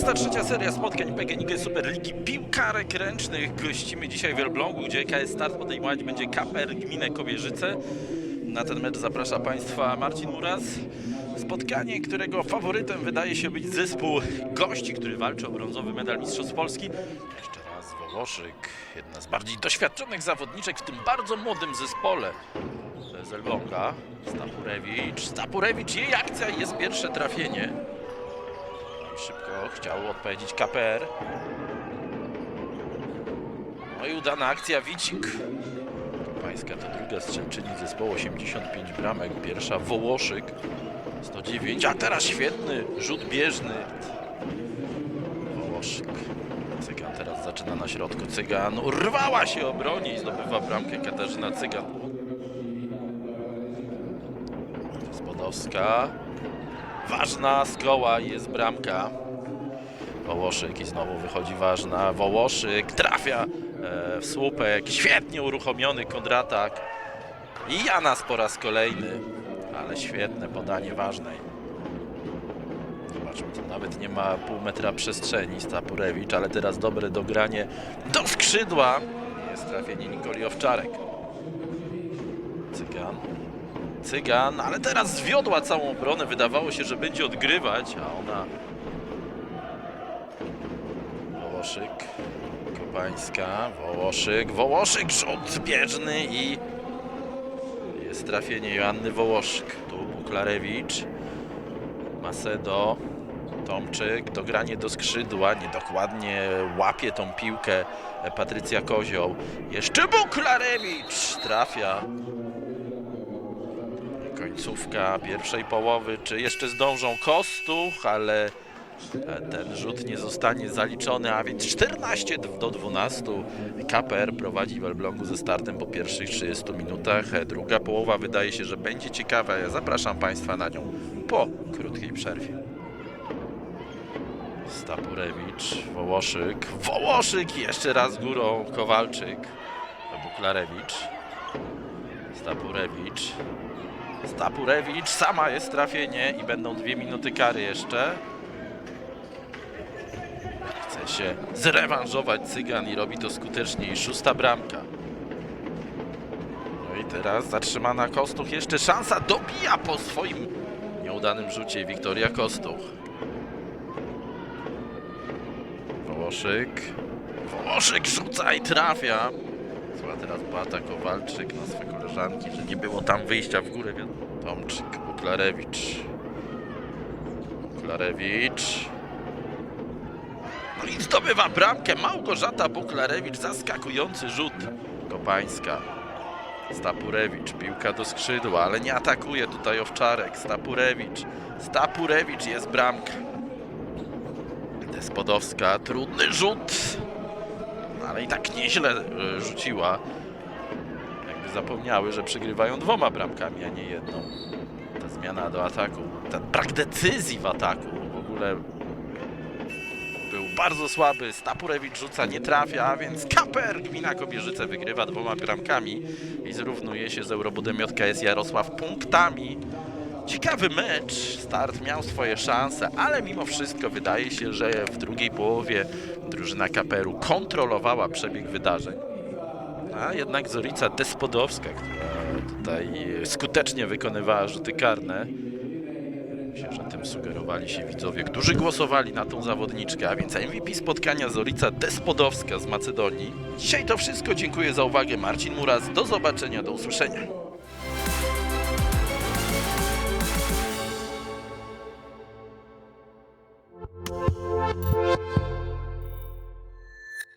43. seria spotkań PGNiG Superligi Piłkarek Ręcznych. Gościmy dzisiaj w Elblągu, gdzie KS Start podejmować będzie Kaper Gminę Kobierzyce. Na ten mecz zaprasza Państwa Marcin Muras. Spotkanie, którego faworytem wydaje się być zespół gości, który walczy o brązowy medal Mistrzostw Polski. Jeszcze raz Wołoszyk, jedna z bardziej doświadczonych zawodniczek w tym bardzo młodym zespole z Elbląga. Stapurewicz, Stapurewicz, jej akcja jest pierwsze trafienie. Szybko chciał odpowiedzieć KPR. No i udana akcja Wicik. Pańska to druga strzelczyni zespołu, 85 bramek. Pierwsza Wołoszyk, 109, a teraz świetny rzut bieżny. Wołoszyk. Cygan teraz zaczyna na środku. Cygan urwała się obroni i zdobywa bramkę Katarzyna Cygan. Spodowska. Ważna i jest bramka. Wołoszyk i znowu wychodzi ważna. Wołoszyk trafia e, w słupek. Świetnie uruchomiony kontratak. I Janas po raz kolejny. Ale świetne podanie ważnej. Zobaczmy, tu nawet nie ma pół metra przestrzeni Stapurewicz, ale teraz dobre dogranie do skrzydła. Jest trafienie Nikoli Owczarek. Cygan. Cygan, ale teraz zwiodła całą obronę. Wydawało się, że będzie odgrywać, a ona. Wołoszyk, Kopańska, Wołoszyk, Wołoszyk, rzut bieżny i jest trafienie Joanny Wołoszyk. Tu Buklarewicz, Macedo, Tomczyk, dogranie do skrzydła, niedokładnie łapie tą piłkę Patrycja Kozioł. Jeszcze Buklarewicz trafia końcówka pierwszej połowy, czy jeszcze zdążą Kostuch, ale e, ten rzut nie zostanie zaliczony, a więc 14 do 12. KPR prowadzi w Elblągu ze startem po pierwszych 30 minutach. E, Druga połowa wydaje się, że będzie ciekawa. Ja zapraszam Państwa na nią po krótkiej przerwie. Stapurewicz, Wołoszyk, Wołoszyk jeszcze raz górą, Kowalczyk, Buklarewicz, Stapurewicz, Stapurewicz, sama jest trafienie i będą dwie minuty kary jeszcze. Chce się zrewanżować Cygan i robi to skutecznie i szósta bramka. No i teraz zatrzymana Kostuch, jeszcze szansa, dobija po swoim nieudanym rzucie Wiktoria Kostuch. Wołoszyk, Wołoszyk rzuca i trafia. Zła teraz Bata Kowalczyk na swe koleżanki, że nie było tam wyjścia w górę. wiad- Tomczyk, Buklarewicz. Buklarewicz. No i zdobywa bramkę Małgorzata Buklarewicz. Zaskakujący rzut. Kopańska. Stapurewicz, piłka do skrzydła, ale nie atakuje tutaj Owczarek. Stapurewicz. Stapurewicz jest bramka. Despodowska, trudny rzut. Ale i tak nieźle e, rzuciła. Jakby zapomniały, że przegrywają dwoma bramkami, a nie jedną. Ta zmiana do ataku, ten brak decyzji w ataku w ogóle był bardzo słaby. Stapurewicz rzuca, nie trafia, więc Kaper Gmina Kobierzyce wygrywa dwoma bramkami i zrównuje się z Eurobudem JKS Jarosław punktami. Ciekawy mecz, start miał swoje szanse, ale mimo wszystko wydaje się, że w drugiej połowie drużyna Kaperu kontrolowała przebieg wydarzeń. A jednak Zorica Despodowska, która tutaj skutecznie wykonywała rzuty karne. Myślę, że tym sugerowali się widzowie, którzy głosowali na tą zawodniczkę, a więc MVP spotkania Zorica Despodowska z Macedonii. Dzisiaj to wszystko, dziękuję za uwagę. Marcin Muras, do zobaczenia, do usłyszenia.